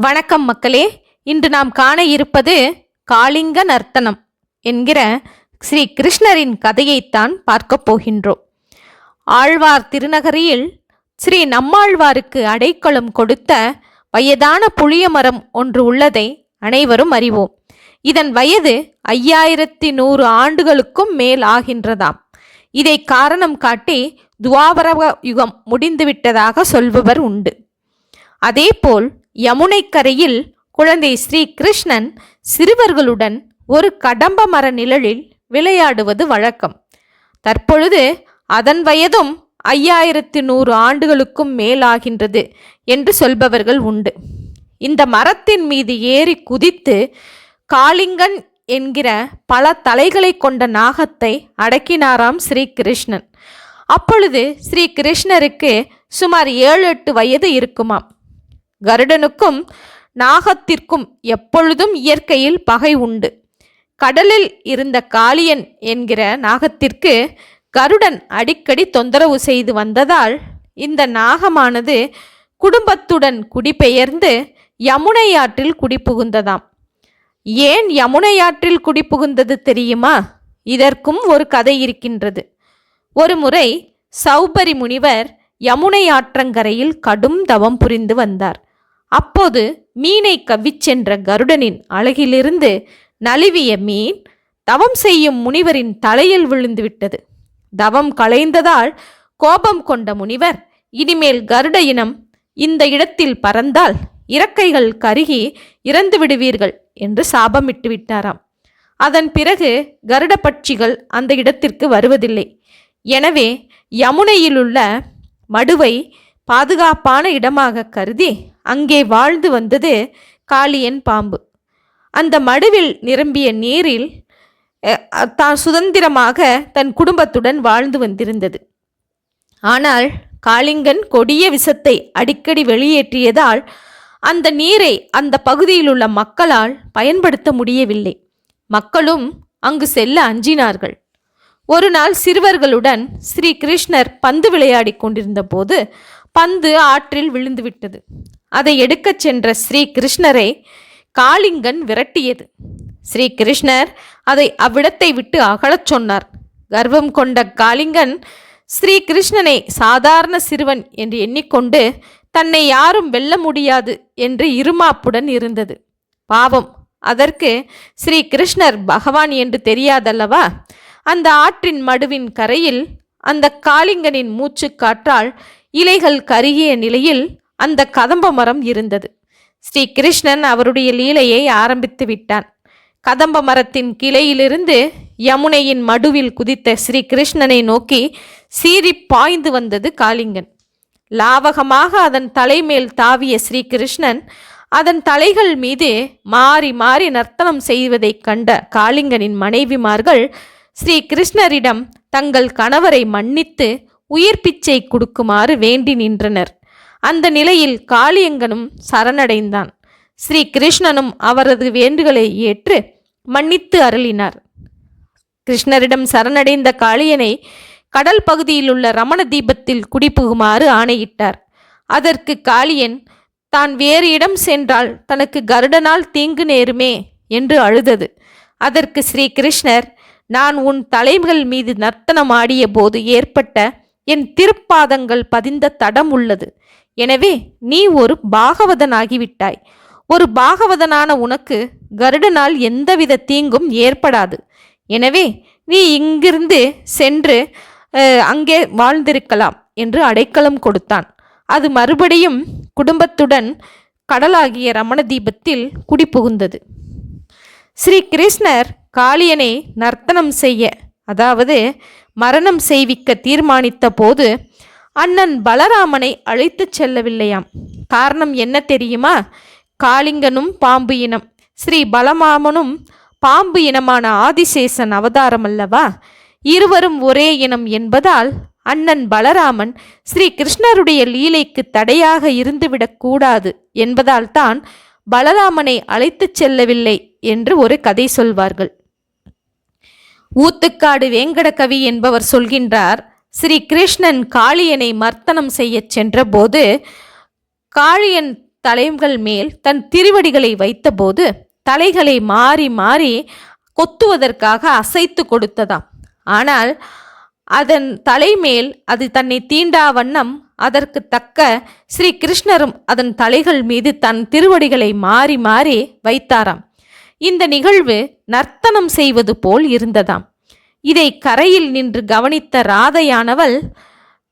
வணக்கம் மக்களே. இன்று நாம் காண இருப்பது காளிங்க நர்த்தனம் என்கிற ஸ்ரீ கிருஷ்ணரின் கதையைத்தான் பார்க்கப் போகின்றோம். ஆழ்வார் திருநகரியில் ஸ்ரீ நம்மாழ்வாருக்கு அடைக்கலம் கொடுத்த வயதான புளிய மரம் ஒன்று உள்ளதை அனைவரும் அறிவோம். இதன் வயது ஐயாயிரத்தி நூறு ஆண்டுகளுக்கும் மேல் ஆகின்றதாம். இதை காரணம் காட்டி துவாபர யுகம் முடிந்துவிட்டதாக சொல்பவர் உண்டு. அதேபோல் யமுனைக்கரையில் குழந்தை ஸ்ரீ கிருஷ்ணன் சிறுவர்களுடன் ஒரு கடம்ப மர நிழலில் விளையாடுவது வழக்கம். தற்பொழுது அதன் வயதும் ஐயாயிரத்து நூறு ஆண்டுகளுக்கும் மேலாகின்றது என்று சொல்பவர்கள் உண்டு. இந்த மரத்தின் மீது ஏறி குதித்து காளிங்கன் என்கிற பல தலைகளை கொண்ட நாகத்தை அடக்கினாராம் ஸ்ரீ கிருஷ்ணன் அப்பொழுது ஸ்ரீ கிருஷ்ணருக்கு சுமார் ஏழு எட்டு வயது இருக்குமாம். கருடனுக்கும் நாகத்திற்கும் எப்பொழுதும் இயற்கையில் பகை உண்டு. கடலில் இருந்த காளியன் என்கிற நாகத்திற்கு கருடன் அடிக்கடி தொந்தரவு செய்து வந்ததால் இந்த நாகமானது குடும்பத்துடன் குடிபெயர்ந்து யமுனை ஆற்றில் குடிபுகுந்ததாம். ஏன் யமுனை ஆற்றில் குடிபுகுந்தது தெரியுமா? இதற்கும் ஒரு கதை இருக்கின்றது. ஒரு முறை சௌபரி முனிவர் யமுனை ஆற்றங்கரையில் கடும் தவம் புரிந்து வந்தார். அப்போது மீனை கவ்விச் சென்ற கருடனின் அழகிலிருந்து நழுவிய மீன் தவம் செய்யும் முனிவரின் தலையில் விழுந்து விட்டது. தவம் களைந்ததால் கோபம் கொண்ட முனிவர் இனிமேல் கருட இனம் இந்த இடத்தில் பறந்தால் இறக்கைகள் கருகி இறந்து விடுவீர்கள் என்று சாபமிட்டு விட்டாராம். அதன் பிறகு கருட பட்சிகள் அந்த இடத்திற்கு வருவதில்லை. எனவே யமுனையிலுள்ள மடுவை பாதுகாப்பான இடமாக கருதி அங்கே வாழ்ந்து வந்தது காளியன் பாம்பு. அந்த மடுவில் நிரம்பிய நீரில் தான் சுதந்திரமாக தன் குடும்பத்துடன் வாழ்ந்து வந்திருந்தது. ஆனால் காளிங்கன் கொடிய விஷத்தை அடிக்கடி வெளியேற்றியதால் அந்த நீரை அந்த பகுதியில் உள்ள மக்களால் பயன்படுத்த முடியவில்லை. மக்களும் அங்கு செல்ல அஞ்சினார்கள். ஒரு நாள் சிறுவர்களுடன் ஸ்ரீ கிருஷ்ணர் பந்து விளையாடிக் கொண்டிருந்த போது பந்து ஆற்றில் விழுந்துவிட்டது. அதை எடுக்கச் சென்ற ஸ்ரீ கிருஷ்ணரை காளிங்கன் விரட்டியது. ஸ்ரீ கிருஷ்ணர் அதை அவ்விடத்தை விட்டு அகலச் சொன்னார். கர்வம் கொண்ட காளிங்கன் ஸ்ரீ கிருஷ்ணனை சாதாரண சிறுவன் என்று எண்ணிக்கொண்டு தன்னை யாரும் வெல்ல முடியாது என்று இருமாப்புடன் இருந்தது. பாவம் அதற்கு ஸ்ரீ கிருஷ்ணர் பகவான் என்று தெரியாதல்லவா? அந்த ஆற்றின் மடுவின் கரையில் அந்த காளிங்கனின் மூச்சு காற்றால் இலைகள் கருகிய நிலையில் அந்த கதம்ப மரம் இருந்தது. ஸ்ரீ கிருஷ்ணன் அவருடைய லீலையை ஆரம்பித்து விட்டான். கதம்ப மரத்தின் கிளையிலிருந்து யமுனையின் மடுவில் குதித்த ஸ்ரீ கிருஷ்ணனை நோக்கி சீறி பாய்ந்து வந்தது காளிங்கன். லாவகமாக அதன் தலைமேல் தாவிய ஸ்ரீ கிருஷ்ணன் அதன் தலைகள் மீது மாறி மாறி நர்த்தனம் செய்வதைக் கண்ட காளிங்கனின் மனைவிமார்கள் ஸ்ரீ கிருஷ்ணரிடம் தங்கள் கணவரை மன்னித்து உயிர் பிச்சை கொடுக்குமாறு வேண்டி நின்றனர். அந்த நிலையில் காளியங்கனும் சரணடைந்தான். ஸ்ரீ கிருஷ்ணனும் அவரது வேண்டுகளை ஏற்று மன்னித்து அருளினார். கிருஷ்ணரிடம் சரணடைந்த காளியனை கடல் பகுதியில் உள்ள ரமண தீபத்தில் குடிபுகுமாறு ஆணையிட்டார். அதற்கு காளியன் தான் வேறு இடம் சென்றால் தனக்கு கருடனால் தீங்கு நேருமே என்று அழுதது. அதற்கு ஸ்ரீ கிருஷ்ணர் நான் உன் தலைகள் மீது நர்த்தனம் ஆடிய போது ஏற்பட்ட என் திருப்பாதங்கள் பதிந்த தடம் உள்ளது. எனவே நீ ஒரு பாகவதனாகிவிட்டாய். ஒரு பாகவதனான உனக்கு கருடனால் எந்தவித தீங்கும் ஏற்படாது. எனவே நீ இங்கிருந்து சென்று அங்கே வாழ்ந்திருக்கலாம் என்று அடைக்கலம் கொடுத்தான். அது மறுபடியும் குடும்பத்துடன் கடலாகிய ரமண தீபத்தில் குடிபுகுந்தது. ஸ்ரீ கிருஷ்ணர் காளியனை நர்த்தனம் செய்ய அதாவது மரணம் செய்விக்க தீர்மானித்த போது அண்ணன் பலராமனை அழைத்துச் செல்லவில்லையாம். காரணம் என்ன தெரியுமா? காளிங்கனும் பாம்பு இனம். ஸ்ரீ பலமாமனும் பாம்பு இனமான ஆதிசேஷன் அவதாரம் அல்லவா இருவரும் ஒரே இனம் என்பதால் அண்ணன் பலராமன் ஸ்ரீ கிருஷ்ணருடைய லீலைக்கு தடையாக இருந்துவிடக்கூடாது என்பதால் தான் பலராமனை அழைத்துச் செல்லவில்லை என்று ஒரு கதை சொல்வார்கள். ஊத்துக்காடு வேங்கடகவி என்பவர் சொல்கின்றார் ஸ்ரீ கிருஷ்ணன் காளியனை மர்த்தனம் செய்யச் சென்றபோது காளியன் தலைகள் மேல் தன் திருவடிகளை வைத்தபோது தலைகளை மாறி மாறி கொத்துவதற்காக அசைத்து கொடுத்ததாம். ஆனால் அதன் தலைமேல் அது தன்னை தீண்டா வண்ணம் அதற்கு தக்க ஸ்ரீ கிருஷ்ணரும் அதன் தலைகள் மீது தன் திருவடிகளை மாறி மாறி வைத்தாராம். இந்த நிகழ்வு நர்த்தனம் செய்வது போல் இருந்ததாம். இதை கரையில் நின்று கவனித்த ராதையானவள்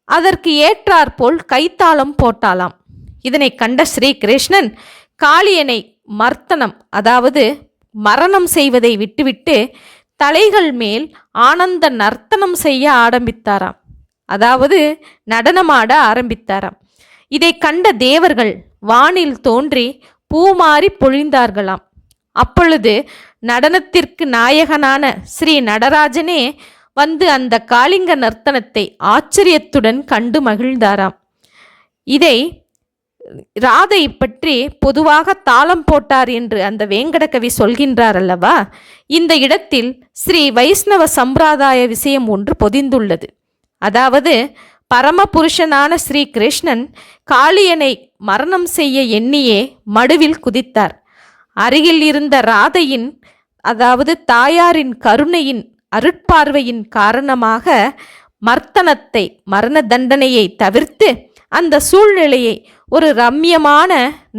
அதற்கு ஏற்றாற்போல் கைத்தாளம் போட்டாளாம். இதனை கண்ட ஸ்ரீ கிருஷ்ணன் காளியனை மர்த்தனம் அதாவது மரணம் செய்வதை விட்டுவிட்டு தலைகள் மேல் ஆனந்த நர்த்தனம் செய்ய ஆரம்பித்தாராம். அதாவது நடனமாட ஆரம்பித்தாராம். இதை கண்ட தேவர்கள் வானில் தோன்றி பூமாறி பொழிந்தார்களாம். அப்பொழுது நடனத்திற்கு நாயகனான ஸ்ரீ நடராஜனே வந்து அந்த காளிங்க நர்த்தனத்தை ஆச்சரியத்துடன் கண்டு மகிழ்ந்தாராம். இதை ராதை பற்றி பொதுவாக தாளம் போட்டார் என்று அந்த வேங்கடகவி சொல்கின்றார் அல்லவா? இந்த இடத்தில் ஸ்ரீ வைஷ்ணவ சம்பிரதாய விஷயம் ஒன்று பொதிந்துள்ளது. அதாவது பரமபுருஷனான ஸ்ரீ கிருஷ்ணன் காளியனை மரணம் செய்ய எண்ணியே மடுவில் குதித்தார். அருகில் இருந்த ராதையின் அதாவது தாயாரின் கருணையின் அருட்பார்வையின் காரணமாக மர்த்தனத்தை மரண தண்டனையை தவிர்த்து அந்த சூழ்நிலையை ஒரு ரம்யமான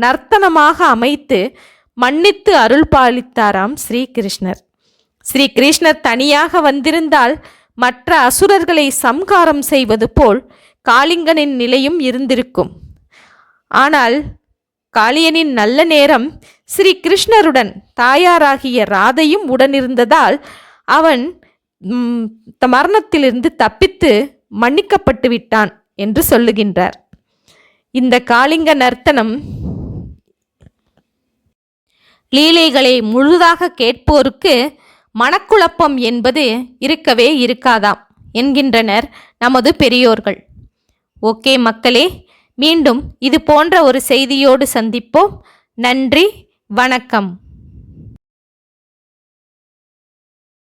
நர்த்தனமாக அமைத்து மன்னித்து அருள் பாலித்தாராம் ஸ்ரீகிருஷ்ணர். ஸ்ரீகிருஷ்ணர் தனியாக வந்திருந்தால் மற்ற அசுரர்களை சம்காரம் செய்வது போல் காளிங்கனின் நிலையும் இருந்திருக்கும். ஆனால் காளியனின் நல்ல நேரம் ஸ்ரீ கிருஷ்ணருடன் தாயாராகிய ராதையும் உடனிருந்ததால் அவன் த- மரணத்திலிருந்து தப்பித்து மன்னிக்கப்பட்டு விட்டான் என்று சொல்லுகின்றார். இந்த காளிங்க நர்த்தனம் லீலைகளை முழுதாக கேட்போருக்கு மனக்குழப்பம் என்பது இருக்கவே இருக்காதாம் என்கின்றனர் நமது பெரியோர்கள். ஓகே மக்களே மீண்டும் இது போன்ற ஒரு செய்தியோடு சந்திப்போம். நன்றி வணக்கம்.